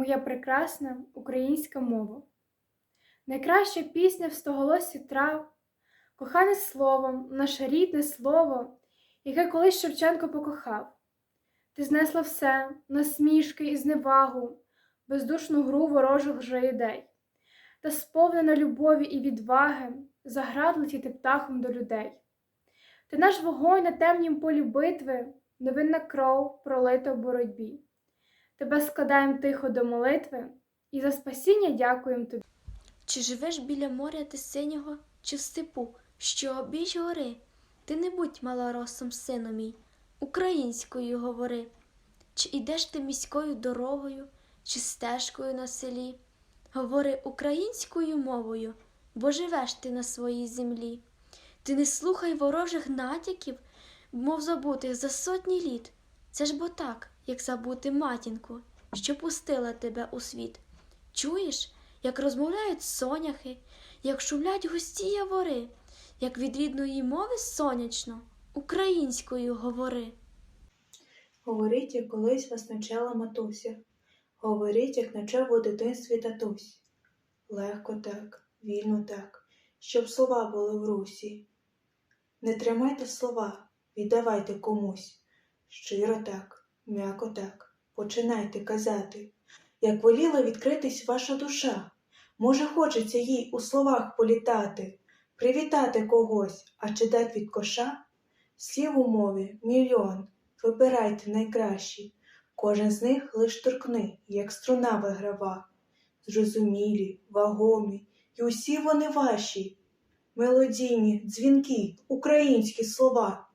Моя прекрасна українська мова. Найкраща пісня в стоголосі трав, кохане словом, наше рідне слово, яке колись Шевченко покохав. Ти знесла все, насмішки і зневагу, бездушну гру ворожих же ідей, та сповнена любові і відваги, заград летіти птахом до людей. Ти наш вогонь на темнім полі битви, невинна кров пролита в боротьбі. Тебе складаємо тихо до молитви і за спасіння дякуємо тобі. Чи живеш біля моря ти синього, чи в степу, що обіч гори? Ти не будь малоросом, сину мій, українською говори. Чи ідеш ти міською дорогою, чи стежкою на селі? Говори українською мовою, бо живеш ти на своїй землі. Ти не слухай ворожих натяків, мов забутих за сотні літ. Це ж бо так, як забути матінку, що пустила тебе у світ. Чуєш, як розмовляють соняхи, як шумлять густі явори, як від рідної мови сонячно, українською говори. Говоріть, як колись вас навчала матуся. Говоріть, як навчав у дитинстві татусь. Легко так, вільно так, щоб слова були в русі. Не тримайте слова, віддавайте комусь. Щиро так, м'яко так, починайте казати. Як воліла відкритись ваша душа, може, хочеться їй у словах політати, привітати когось, а чи дать від коша? Слів у мові мільйон, вибирайте найкращі, кожен з них лиш торкни, як струна виграва. Зрозумілі, вагомі, і усі вони ваші. Мелодійні, дзвінки, українські слова.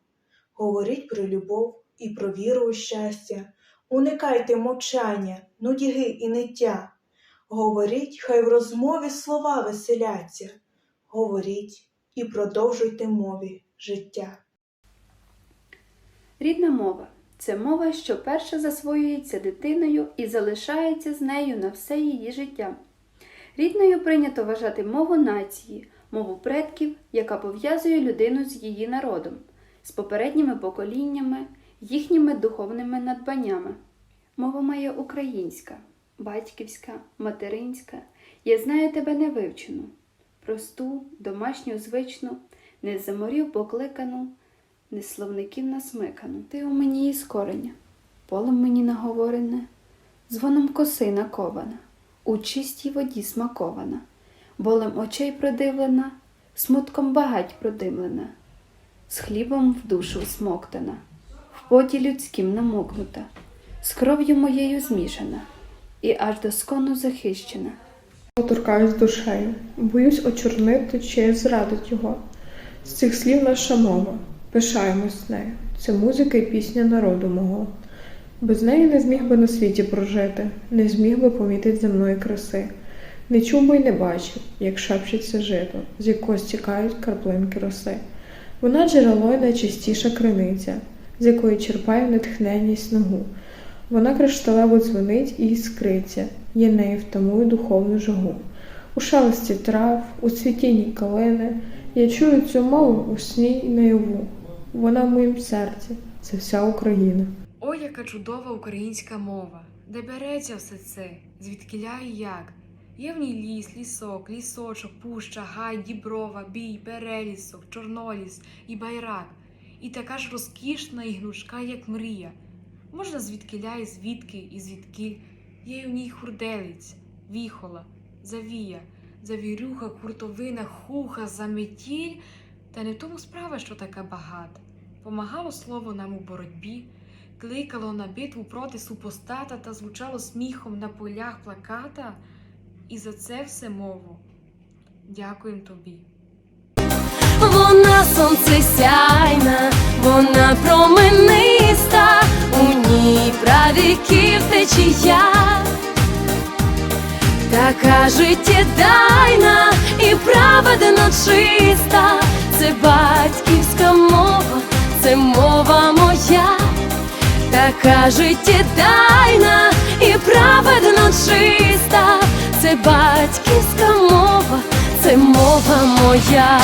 Говоріть про любов і про віру у щастя. Уникайте мовчання, нудьги і ниття. Говоріть, хай в розмові слова веселяться. Говоріть і продовжуйте мові життя. Рідна мова це мова, що перша засвоюється дитиною і залишається з нею на все її життя. Рідною прийнято вважати мову нації, мову предків, яка пов'язує людину з її народом, з попередніми поколіннями, їхніми духовними надбаннями. Мова моя українська, батьківська, материнська. Я знаю тебе невивчену, просту, домашню, звичну, не з заморів покликану, не словників насмикану. Ти у мені із кореня, полем мені наговорене, дзвоном коси накована, у чистій воді смакована, болем очей продивлена, смутком багать продимлена, з хлібом в душу всмоктана, в поті людським намокнута, з кров'ю моєю змішана і аж до скону захищена. Торкаюсь душею, боюсь очорнити чи зрадить його. З цих слів наша мова, пишаємось нею. Це музика і пісня народу мого. Без неї не зміг би на світі прожити, не зміг би помітити земної краси. Не чув би й не бачив, як шепчеться жито, з якого стікають краплинки роси. Вона джерело й найчистіша криниця, з якої черпає натхнення й снагу. Вона кришталево дзвонить і іскриться, я нею втамую духовну жагу. У шелесті трав, у цвітінні калини я чую цю мову у сні й наяву. Вона в моїм серці, це вся Україна. Ой, яка чудова українська мова! Де береться все це, звідкиля і як? Є в ній ліс, лісок, лісочок, пуща, гай, діброва, бій, перелісок, чорноліс і байрак. І така ж розкішна і гнучка, як мрія. Можна звідкиля і звідки, і звідкіль, є й у ній хурделиць, віхола, завія, завірюха, куртовина, хуха, заметіль. Та не в тому справа, що така багата. Помагало слово нам у боротьбі, кликало на битву проти супостата та звучало сміхом на полях плаката. І за це все мову. Дякуємо тобі. Сонце сяйна, вона промениста, у ній правіків течія, така життєдайна і праведно чиста, це батьківська мова, це мова моя, така життєдайна і праведно чиста, це батьківська мова, це мова моя.